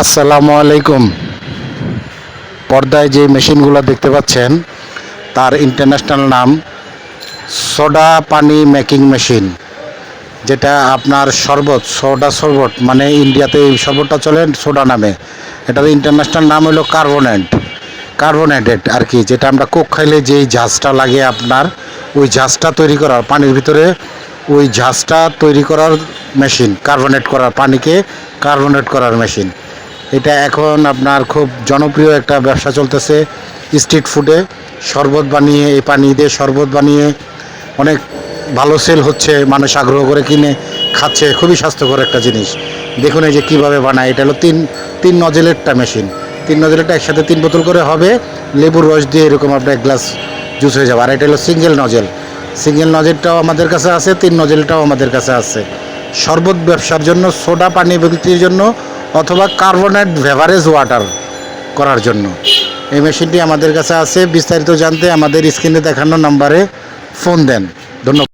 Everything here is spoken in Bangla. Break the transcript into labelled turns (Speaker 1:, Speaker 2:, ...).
Speaker 1: আসসালামু আলাইকুম। পর্দায় যে মেশিনগুলো দেখতে পাচ্ছেন, তার ইন্টারন্যাশনাল নাম সোডা পানি মেকিং মেশিন, যেটা আপনার শরবত, সোডা শরবত মানে ইন্ডিয়াতে এই শরবতটা চলে সোডা নামে। এটার ইন্টারন্যাশনাল নাম হলো কার্বোনেট, কার্বোনেটেড আর কি, যেটা আমরা কোক খাইলে যেই ঝাঁজটা লাগে আপনার, ওই ঝাঁজটা তৈরি করার, পানির ভিতরে ওই ঝাঁজটা তৈরি করার মেশিন, কার্বোনেট করার, পানিকে কার্বোনেট করার মেশিন। এটা এখন আপনার খুব জনপ্রিয় একটা ব্যবসা চলতেছে স্ট্রিট ফুডে শরবত বানিয়ে, এই পানি দিয়ে শরবত বানিয়ে অনেক ভালো সেল হচ্ছে, মানুষ আগ্রহ করে কিনে, খাচ্ছে, খুবই স্বাস্থ্যকর একটা জিনিস। দেখুন এই যে কীভাবে বানায়, এটা হলো তিন তিন নজেলেরটা মেশিন তিন নজেলেরটা একসাথে তিন বোতল করে হবে, লেবুর রস দিয়ে এরকম আপনার এক গ্লাস জুস হয়ে যাবে। আর এটা হলো সিঙ্গেল নজেল সিঙ্গেল নজেলটাও আমাদের কাছে আছে, তিন নজেলটাও আমাদের কাছে আছে। শরবত ব্যবসার জন্য সোডা পানি বিক্রির জন্য অথবা কার্বনেট ভেভারেজ ওয়াটার করার জন্য। এই মেশিনটি আমাদের কাছে আছে, বিস্তারিত জানতে আমাদের স্ক্রিনে দেখানো নাম্বারে ফোন দেন। ধন্যবাদ।